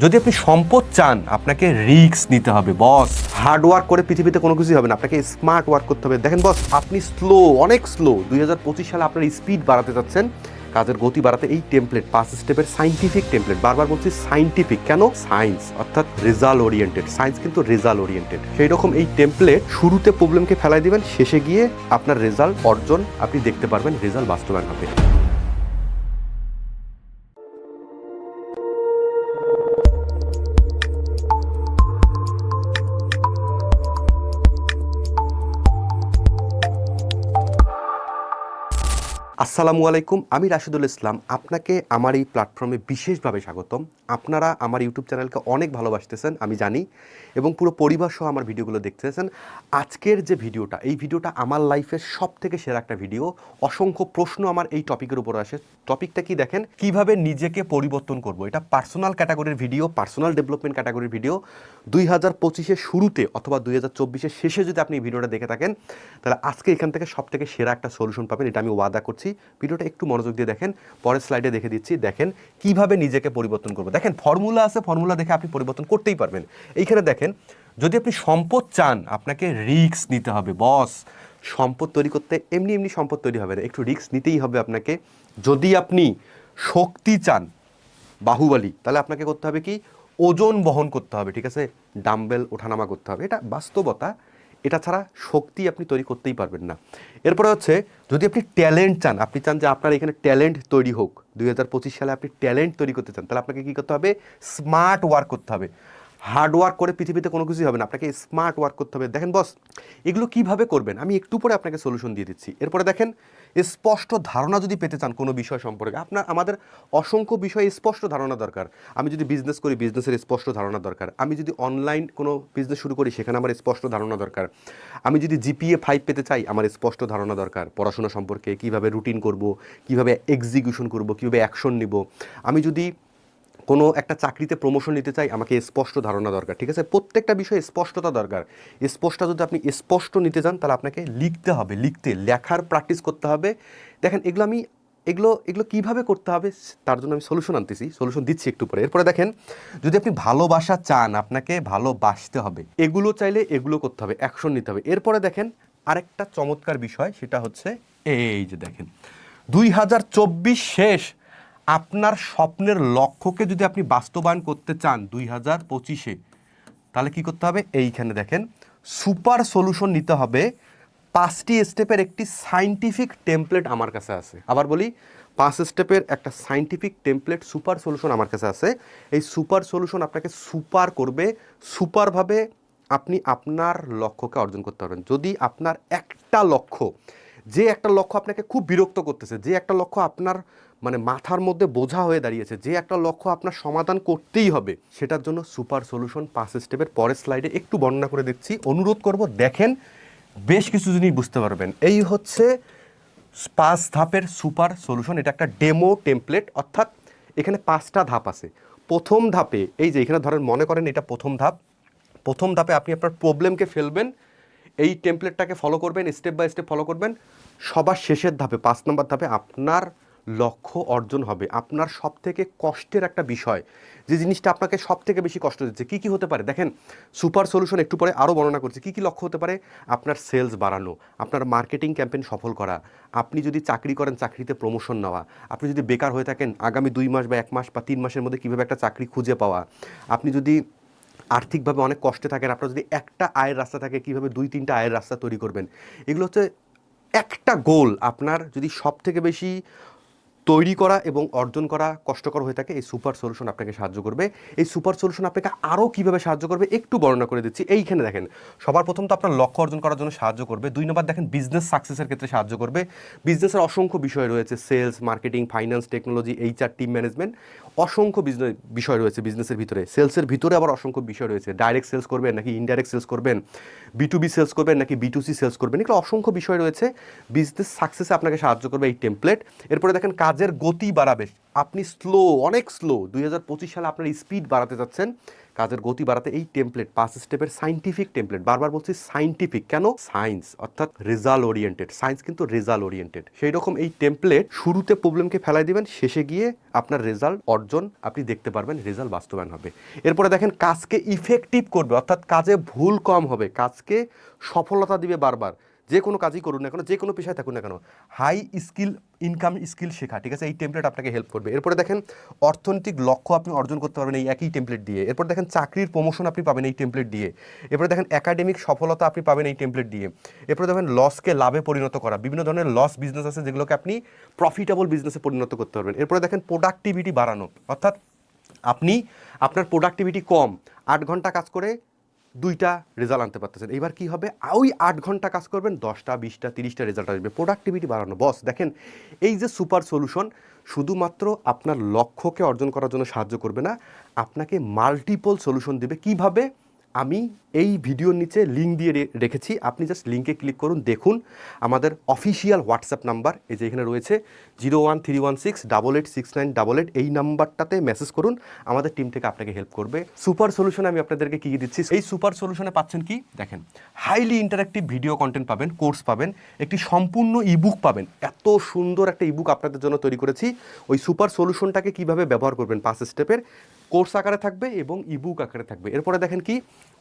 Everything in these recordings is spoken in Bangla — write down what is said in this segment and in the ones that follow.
যদি আপনি সম্পদ চান, আপনাকে রিস্ক নিতে হবে বস হার্ড ওয়ার্ক করে পৃথিবীতে কোনো কিছুই হবে না, আপনাকে স্মার্ট ওয়ার্ক করতে হবে। দেখেন বস আপনি স্লো অনেক স্লো দুই হাজার পঁচিশ সালে আপনার স্পিড বাড়াতে যাচ্ছেন, কাজের গতি বাড়াতে এই টেমপ্লেট পাঁচ স্টেপের সাইন্টিফিক টেমপ্লেট বারবার বলছি সাইন্টিফিক কেন? সায়েন্স অর্থাৎ রেজাল্ট ওরিয়েন্টেড সায়েন্স কিন্তু রেজাল্ট ওরিয়েন্টেড সেই রকম এই টেমপ্লেট শুরুতে প্রবলেমকে ফেলাই দিবেন, শেষে গিয়ে আপনার রেজাল্ট অর্জন আপনি দেখতে পারবেন রেজাল্ট বাস্তবায়ন হবে। আসসালামু আলাইকুম, আমি রাশিদুল ইসলাম। আপনাকে আমার এই প্ল্যাটফর্মে বিশেষভাবে স্বাগতম। আপনারা আমার ইউটিউব চ্যানেলকে অনেক ভালোবাসতেছেন, আমি জানি, এবং পুরো পরিবার সহ আমার ভিডিওগুলো দেখতেছেন। আজকের যে ভিডিওটা, এই ভিডিওটা আমার লাইফের সব থেকে সেরা একটা ভিডিও অসংখ্য প্রশ্ন আমার এই টপিকের উপর আসে। টপিকটা কি দেখেন? কীভাবে নিজেকে পরিবর্তন করব? এটা পার্সোনাল ক্যাটাগরির ভিডিও পার্সোনাল ডেভেলপমেন্ট ক্যাটাগরির ভিডিও দুই হাজার পঁচিশের শুরুতে অথবা দুই হাজার চব্বিশের শেষে যদি আপনি ভিডিওটা দেখে থাকেন, তাহলে আজকে এখান থেকে সব থেকে সেরা একটা সলিউশন পাবেন। এটা আমি ওয়াদা করছি। ভিডিওটা একটু মনোযোগ দিয়ে দেখেন, পরের স্লাইডে দেখে দিচ্ছি, দেখেন কীভাবে নিজেকে পরিবর্তন করব। দেখেন ফর্মুলা আছে ফর্মুলা দেখে আপনি পরিবর্তন করতেই পারবেন। এইখানে দেখেন, যদি আপনি সম্পদ চান, আপনাকে রিস্ক নিতে হবে বস সম্পদ তৈরি করতে এমনি এমনি সম্পদ তৈরি হবে না, একটু রিস্ক নিতেই হবে আপনাকে। যদি আপনি শক্তি চান, বাহুবলী, তাহলে আপনাকে করতে হবে কি? ওজন বহন করতে হবে, ঠিক আছে? ডাম্বেল ওঠানামা করতে হবে, এটা বাস্তবতা। এটা ছাড়া শক্তি আপনি তৈরি করতেই পারবেন না। এরপরে হচ্ছে, যদি আপনি ট্যালেন্ট চান, আপনি চান যে আপনার এখানে ট্যালেন্ট তৈরি হোক, দুই হাজার পঁচিশ সালে আপনি ট্যালেন্ট তৈরি করতে চান, তাহলে আপনাকে কী করতে হবে? স্মার্ট ওয়ার্ক করতে হবে। হার্ড ওয়ার্ক করে পৃথিবীতে কোনো কিছুই হবে না। আপনাকে স্মার্ট ওয়ার্ক করতে হবে। দেখেন বস, এগুলো কীভাবে করবেন? আমি একটু পরে আপনাকে সলিউশন দিয়ে দিচ্ছি। এরপরে দেখেন, স্পষ্ট ধারণা যদি পেতে চান কোনো বিষয় সম্পর্কে, আপনার, আমাদের অসংখ্য বিষয়ে স্পষ্ট ধারণা দরকার। আমি যদি বিজনেস করি বিজনেসের স্পষ্ট ধারণা দরকার। আমি যদি অনলাইন কোনো বিজনেস শুরু করি, সেখানে আমার স্পষ্ট ধারণা দরকার। আমি যদি জিপিএ ফাইভ পেতে চাই, আমার স্পষ্ট ধারণা দরকার। পড়াশোনা সম্পর্কে কীভাবে রুটিন করব, কীভাবে এক্সিকিউশন করব, কীভাবে অ্যাকশন নিব। আমি যদি কোনো একটা চাকরিতে প্রমোশন নিতে চাই, আমাকে স্পষ্ট ধারণা দরকার, ঠিক আছে? প্রত্যেকটা বিষয়ে স্পষ্টতা দরকার। স্পষ্ট যদি আপনি স্পষ্ট নিতে চান, তাহলে আপনাকে লিখতে হবে, লিখতে, লেখার প্র্যাকটিস করতে হবে। দেখেন, এগুলো আমি, এগুলো এগুলো কীভাবে করতে হবে, তার জন্য আমি সলিউশন আনতেছি সলিউশন দিচ্ছি একটু পরে। এরপরে দেখেন, যদি আপনি ভালোবাসা চান, আপনাকে ভালোবাসতে হবে, এগুলো চাইলে এগুলো করতে হবে অ্যাকশন নিতে হবে। এরপরে দেখেন, আরেকটা চমৎকার বিষয়, সেটা হচ্ছে, এই যে দেখেন, দুই হাজার চব্বিশ শেষ আপনার স্বপ্নের লক্ষ্যকে যদি আপনি বাস্তবায়ন করতে চান দুই হাজার পঁচিশে, তাহলে কি করতে হবে? এইখানে দেখেন, সুপার সলিউশন নিতে হবে। পাঁচটি স্টেপের একটি সাইন্টিফিক টেমপ্লেট আমার কাছে আছে। আবার বলি, পাঁচ স্টেপের একটা সাইন্টিফিক টেমপ্লেট সুপার সলিউশন আমার কাছে আছে। এই সুপার সলিউশন আপনাকে সুপার করবে, সুপারভাবে আপনি আপনার লক্ষ্যকে অর্জন করতে পারবেন। যদি আপনার একটা লক্ষ্য যে একটা লক্ষ্য আপনাকে খুব বিরক্ত করতেছে, যে একটা লক্ষ্য আপনার মানে মাথার মধ্যে বোঝা হয়ে দাঁড়িয়েছে, যে একটা লক্ষ্য আপনার সমাধান করতেই হবে, সেটার জন্য সুপার সলিউশন পাঁচ স্টেপের পরের স্লাইডে একটু বর্ণনা করে দিচ্ছি। অনুরোধ করব, দেখেন, বেশ কিছু জিনিস বুঝতে পারবেন। এই হচ্ছে পাঁচ ধাপের সুপার সলিউশন, এটা একটা ডেমো টেমপ্লেট, অর্থাৎ এখানে পাঁচটা ধাপ আছে। প্রথম ধাপে, এই যে এখানে ধরেন মনে করেন এটা প্রথম ধাপ, প্রথম ধাপে আপনি আপনার প্রবলেমকে ফেলবেন এই টেমপ্লেটটাকে ফলো করবেন স্টেপ বাই স্টেপ ফলো করবেন। সবার শেষের ধাপে, পাঁচ নম্বর ধাপে আপনার লক্ষ্য অর্জন হবে। আপনার সব থেকে কষ্টের একটা বিষয়, যে জিনিসটা আপনাকে সব থেকে বেশি কষ্ট দিচ্ছে। কী কী হতে পারে? দেখেন সুপার সলিউশন একটু পরে আরও বর্ণনা করছি। কী কী লক্ষ্য হতে পারে? আপনার সেলস বাড়ানো, আপনার মার্কেটিং ক্যাম্পেইন সফল করা, আপনি যদি চাকরি করেন, চাকরিতে প্রমোশন নেওয়া, আপনি যদি বেকার হয়ে থাকেন, আগামী দুই মাস বা এক মাস বা তিন মাসের মধ্যে কীভাবে একটা চাকরি খুঁজে পাওয়া, আপনি যদি আর্থিকভাবে অনেক কষ্টে থাকেন। আপনার যদি একটা আয়ের রাস্তা থাকে, কীভাবে দুই, তিনটা আয়ের রাস্তা তৈরি করবেন? এগুলো হচ্ছে একটা গোল আপনার যদি সব থেকে বেশি তৈরি করা এবং অর্জন করা কষ্টকর হয়ে থাকে, এই সুপার সলিউশন আপনাকে সাহায্য করবে। এই সুপার সলিউশন আপনাকে আরও কীভাবে সাহায্য করবে একটু বর্ণনা করে দিচ্ছি। এইখানে দেখেন, সবার প্রথম তো আপনার লক্ষ্য অর্জন করার জন্য সাহায্য করবে। দুই নম্বর দেখেন বিজনেস সাকসেসের ক্ষেত্রে সাহায্য করবে। বিজনেসের অসংখ্য বিষয় রয়েছে sales marketing finance technology HR team management অসংখ্য বিজনেস বিষয় রয়েছে বিজনেসের ভিতরে। সেলসের ভিতরে আবার অসংখ্য বিষয় রয়েছে। ডাইরেক্ট সেলস করবেন নাকি ইনডাইরেক্ট সেলস করবেন? বি টু বি সেলস করবেন নাকি বি টু সি সেলস করবেন? এগুলো অসংখ্য বিষয় রয়েছে। বিজনেস সাকসেসে আপনাকে সাহায্য করবে এই টেমপ্লেট এরপরে দেখেন কার কাজের গতি বাড়াবে। আপনি স্লো অনেক স্লো দুই হাজার পঁচিশ সালে আপনার স্পিড বাড়াতে যাচ্ছেন। কাজের গতি বাড়াতে এই টেমপ্লেট পাঁচ স্টেপের সাইন্টিফিক টেমপ্লেট বারবার বলছি সাইন্টিফিক কেন? সায়েন্স অর্থাৎ রেজাল্ট ওরিয়েন্টেড সায়েন্স কিন্তু রেজাল্ট ওরিয়েন্টেড সেই রকম এই টেমপ্লেট শুরুতে প্রবলেমকে ফেলাই দিবেন, শেষে গিয়ে আপনার রেজাল্ট অর্জন আপনি দেখতে পারবেন রেজাল্ট বাস্তবায়ন হবে। এরপরে দেখেন কাজকে ইফেক্টিভ করবে, অর্থাৎ কাজে ভুল কম হবে। কাজকে সফলতা দিবে বারবার। যে কোনো কাজই করুন না কেন, যে কোনো পেশায় থাকুন না কেন হাই স্কিল ইনকাম স্কিল শেখা, ঠিক আছে? এই টেমপ্লেট আপনাকে হেল্প করবে। এরপরে দেখেন, অর্থনৈতিক লক্ষ্য আপনি অর্জন করতে পারবেন এই একই টেমপ্লেট দিয়ে। এরপর দেখেন, চাকরির প্রমোশন আপনি পাবেন এই টেমপ্লেট দিয়ে। এরপরে দেখেন একাডেমিক সফলতা আপনি পাবেন এই টেমপ্লেট দিয়ে। এরপরে দেখেন লসকে লাভে পরিণত করা। বিভিন্ন ধরনের লস বিজনেস আছে যেগুলোকে আপনি প্রফিটেবল বিজনেসে পরিণত করতে পারবেন। এরপরে দেখেন প্রোডাক্টিভিটি বাড়ানো। অর্থাৎ আপনি, আপনার প্রোডাক্টিভিটি কম। আট ঘণ্টা কাজ করে দুইটা রেজাল্ট আনতে পারতেছেন। এবার কি হবে? ওই আট ঘণ্টা কাজ করবেন, দশটা, বিশটা, তিরিশটা রেজাল্ট আসবে। প্রোডাক্টিভিটি বাড়ানো। বস দেখেন, এই যে সুপার সলিউশন শুধুমাত্র আপনার লক্ষ্যকে অর্জন করার জন্য সাহায্য করবে না, আপনাকে মাল্টিপল সলিউশন দেবে। কীভাবে? আমি এই ভিডিওর নিচে লিঙ্ক দিয়ে রেখেছি। আপনি জাস্ট লিঙ্কে ক্লিক করুন, দেখুন আমাদের অফিসিয়াল হোয়াটসঅ্যাপ নাম্বার এই যে এখানে রয়েছে zero one three one six double eight six nine double eight এই নাম্বারটাতে মেসেজ করুন, আমাদের টিম থেকে আপনাকে হেল্প করবে। সুপার সলিউশনে আমি আপনাদেরকে কী কী দিচ্ছি? এই সুপার সলিউশনে পাচ্ছেন কি? দেখেন হাইলি ইন্টারাক্টিভ ভিডিও কন্টেন্ট পাবেন কোর্স পাবেন, একটি সম্পূর্ণ ইবুক পাবেন। এত সুন্দর একটা ইবুক আপনাদের জন্য তৈরি করেছি। ওই সুপার সলিউশনটাকে কীভাবে ব্যবহার করবেন? পাঁচ স্টেপের কোর্স আকারে থাকবে এবং ইবুক আকারে থাকবে। এরপরে দেখেন কি,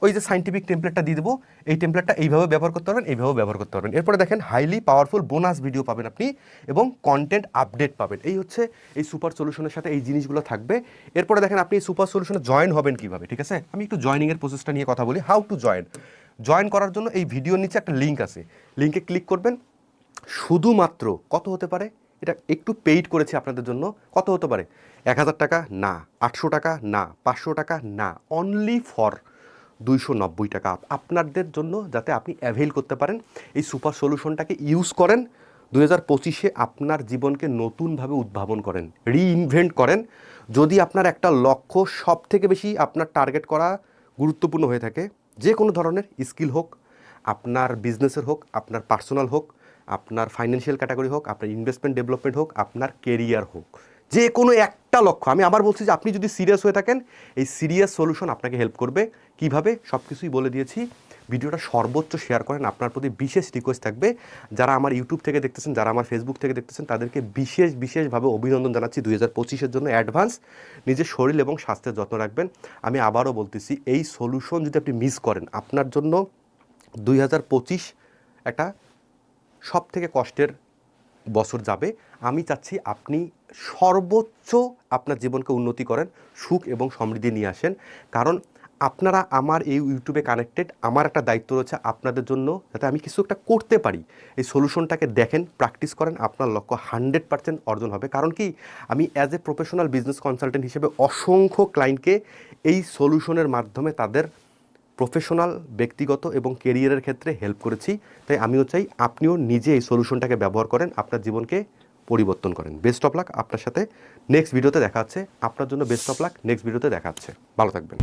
ওই যে সাইন্টিফিক টেমপ্লেটটা দিয়ে দেবো, এই টেমপ্লেটটা এইভাবে ব্যবহার করতে পারবেন, এইভাবে ব্যবহার করতে পারবেন। এরপরে দেখেন হাইলি পাওয়ারফুল বোনাস ভিডিও পাবেন আপনি এবং কন্টেন্ট আপডেট পাবেন। এই হচ্ছে এই সুপার সলিউশনের সাথে এই জিনিসগুলো থাকবে। এরপরে দেখেন, আপনি এই সুপার সলিউশনে জয়েন হবেন কীভাবে, ঠিক আছে? আমি একটু জয়নিংয়ের প্রসেসটা নিয়ে কথা বলি। হাউ টু জয়েন জয়েন করার জন্য এই ভিডিওর নিচে একটা লিঙ্ক আছে। লিঙ্কে ক্লিক করবেন। শুধুমাত্র কত হতে পারে? এটা একটু পেইড করেছি আপনাদের জন্য। কত হতে পারে? এক হাজার টাকা, না। আটশো টাকা, না। পাঁচশো টাকা, না। অনলি ফর দুইশো নব্বই টাকা। আপনাদের জন্য যাতে আপনি অ্যাভেল করতে পারেন, এই সুপার সলিউশনটাকে ইউজ করেন। দুই হাজার পঁচিশে আপনার জীবনকে নতুনভাবে উদ্ভাবন করেন রিইনভেন্ট করেন। যদি আপনার একটা লক্ষ্য সব থেকে বেশি আপনার টার্গেট করা গুরুত্বপূর্ণ হয়ে থাকে, যে কোনো ধরনের স্কিল হোক, আপনার বিজনেসের হোক, আপনার পার্সোনাল হোক আপনার ফাইন্যান্সিয়াল ক্যাটাগরি হোক, আপনার ইনভেস্টমেন্ট ডেভেলপমেন্ট হোক, আপনার কেরিয়ার হোক, যে কোনো একটা লক্ষ্য। আমি আবার বলছি যে আপনি যদি সিরিয়াস হয়ে থাকেন, এই সিরিয়াস সলিউশন আপনাকে হেল্প করবে। কীভাবে? সব কিছুই বলে দিয়েছি। ভিডিওটা সর্বোচ্চ শেয়ার করেন। আপনার প্রতি বিশেষ রিকোয়েস্ট থাকবে। যারা আমার ইউটিউব থেকে দেখতেছেন, যারা আমার ফেসবুক থেকে দেখতেছেন, তাদেরকে বিশেষ, বিশেষভাবে অভিনন্দন জানাচ্ছি দুই হাজার পঁচিশের জন্য অ্যাডভান্স নিজের শরীর এবং স্বাস্থ্যের যত্ন রাখবেন। আমি আবারও বলতেছি, এই সলিউশন যদি আপনি মিস করেন, আপনার জন্য দুই হাজার পঁচিশ একটা সব থেকে কষ্টের বছর যাবে। আমি চাচ্ছি আপনি সর্বোচ্চ আপনার জীবনকে উন্নতি করেন, সুখ এবং সমৃদ্ধি নিয়ে আসেন। কারণ আপনারা আমার এই ইউটিউবে কানেক্টেড আমার একটা দায়িত্ব রয়েছে আপনাদের জন্য যাতে আমি কিছু একটা করতে পারি। এই সলিউশনটাকে দেখেন প্র্যাকটিস করেন, আপনার লক্ষ্য হান্ড্রেড পার্সেন্ট অর্জন হবে। কারণ কি? আমি as a professional business consultant হিসেবে অসংখ্য ক্লায়েন্টকে এই সলিউশনের মাধ্যমে তাদের প্রফেশনাল ব্যক্তিগত এবং কেরিয়ারের ক্ষেত্রে হেল্প করেছি। তাই আমিও চাই আপনিও নিজে এই সলিউশনটাকে ব্যবহার করেন, আপনার জীবনকে পরিবর্তন করেন। বেস্ট অফ লাক আপনার সাথে। নেক্সট ভিডিওতে দেখা হচ্ছে। আপনার জন্য বেস্ট অফ লাক নেক্সট ভিডিওতে দেখা হচ্ছে। ভালো থাকবেন।